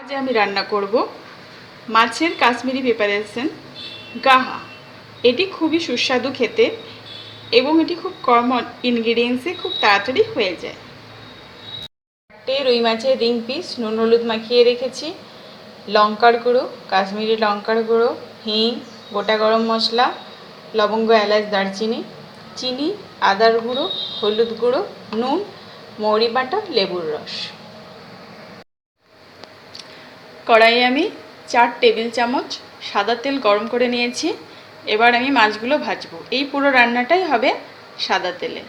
আজ আমি রান্না করব। মাছের কাশ্মীরি প্রিপারেশন গাহা। এটি খুবই সুস্বাদু খেতে এবং এটি খুব কম ইনগ্রিডিয়েন্টসে খুব তাড়াতাড়ি হয়ে যায়। চারটে রুই মাছের রিং পিস নুন হলুদ মাখিয়ে রেখেছি। লঙ্কার গুঁড়ো, কাশ্মীরি লঙ্কার গুঁড়ো, হিং, গোটা গরম মশলা, লবঙ্গ, এলাচ, দারচিনি, চিনি, আদার গুঁড়ো, হলুদ গুঁড়ো, নুন, মৌরি বাটা, লেবুর রস। কড়াইয়ে আমি চার টেবিল চামচ সাদা তেল গরম করে নিয়েছি। এবার আমি মাছগুলো ভাজবো। এই পুরো রান্নাটাই হবে সাদা তেলে।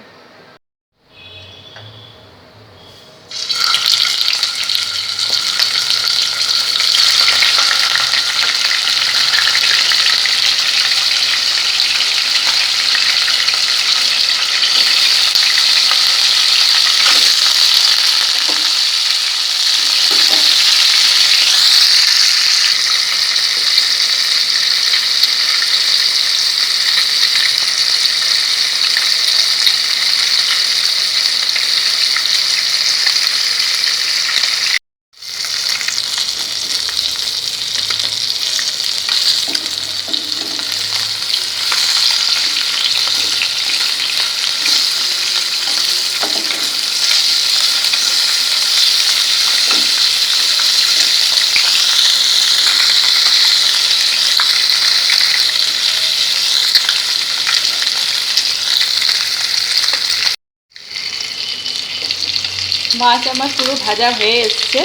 মাছ আমার পুরো ভাজা হয়ে এসছে।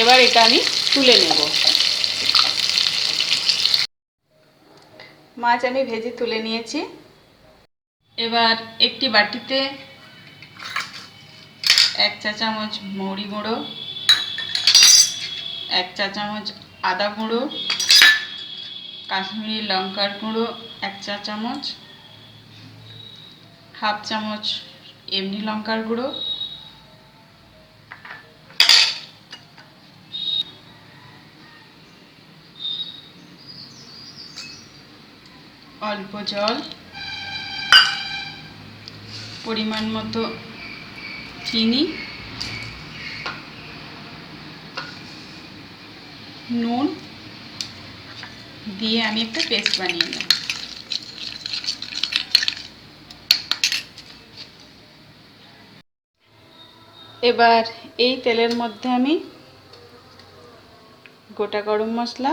এবার এটা আমি তুলে নেব। মাছ আমি ভেজে তুলে নিয়েছি। এবার একটি বাটিতে এক চা চামচ মৌরি গুঁড়ো, এক চা চামচ আদা গুঁড়ো, কাশ্মীরি লঙ্কার গুঁড়ো, এক চা চামচ, হাফ চামচ এমনি লঙ্কার গুঁড়ো অল্প জল, পরিমাণ মতো চিনি, নুন দিয়ে আমি একটা পেস্ট বানিয়ে নেব। এবার এই তেলের মধ্যে আমি গোটা গরম মশলা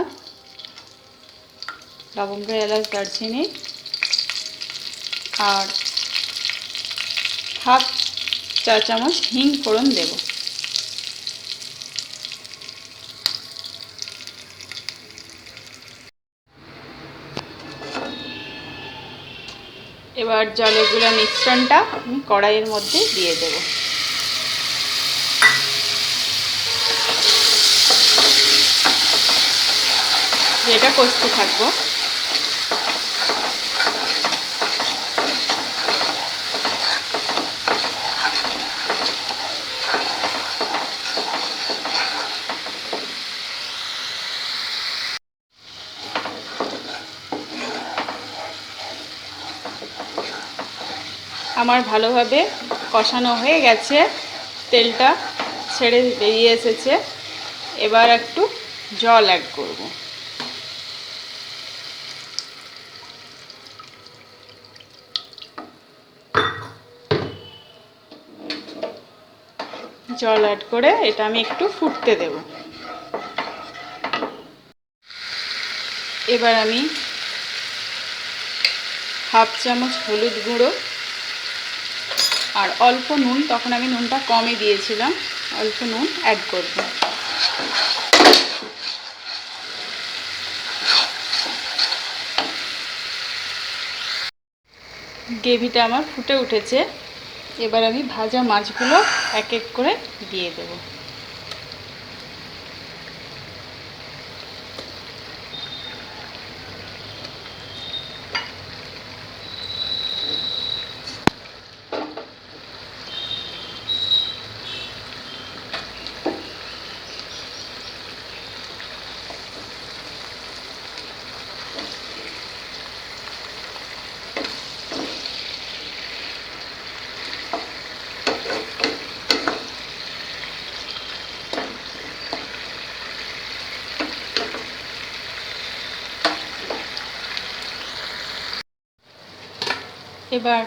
লবঙ্গ এলাচ দারচিনি। আর হাফ চা চামচ হিং ফোড়ন দেব। এবার জলের গুঁড়া মিশ্রণটা আমি কড়াইয়ের মধ্যে দিয়ে দেব। যেটা কষতে থাকব। আমার ভালোভাবে কষানো হয়ে গেছে। তেলটা ছেড়ে বেরিয়ে এসেছে। এবার একটু জল অ্যাড করব। জল অ্যাড করে এটা আমি একটু ফুটতে দেব। এবার আমি হাফ চামচ হলুদ গুঁড়ো আর অল্প নুন, তখন আমি নুনটা কমই দিয়েছিলাম। অল্প নুন অ্যাড করব। গ্রেভিটা আমার ফুটে উঠেছে। এবার আমি ভাজা মাছগুলো এক এক করে দিয়ে দেবো। এবার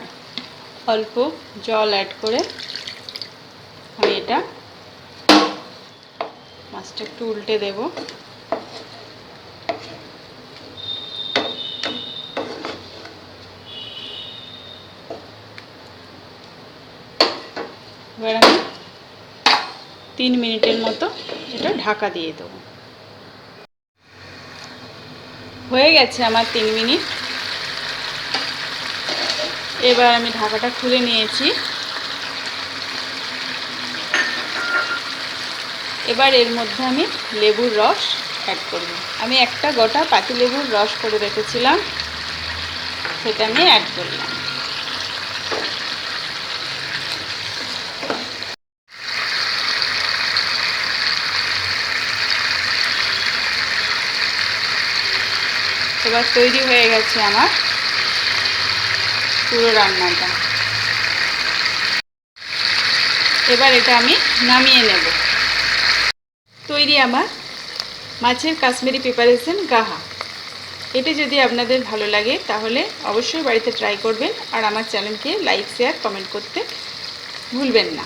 অল্প জল অ্যাড করে আমি এটা মাছটা একটু উল্টে দেব। এবার আমি তিন মিনিটের মতো এটা ঢাকা দিয়ে দেবো। হয়ে গেছে আমার তিন মিনিট। এবার আমি ঢাকাটা খুলে নিয়েছি। এবার এর মধ্যে আমি লেবুর রস অ্যাড করব। আমি একটা গোটা পাতি লেবুর রস করে রেখেছিলাম, সেটা আমি অ্যাড করলাম। এবার তৈরি হয়ে গেছে আমার পুরো রান্নাটা। এবার এটা আমি নামিয়ে নেব। তৈরি আমার মাছের কাশ্মীরি প্রিপারেশন গাহা। এটি যদি আপনাদের ভালো লাগে, তাহলে অবশ্যই বাড়িতে ট্রাই করবেন আর আমার চ্যানেলকে লাইক শেয়ার কমেন্ট করতে ভুলবেন না।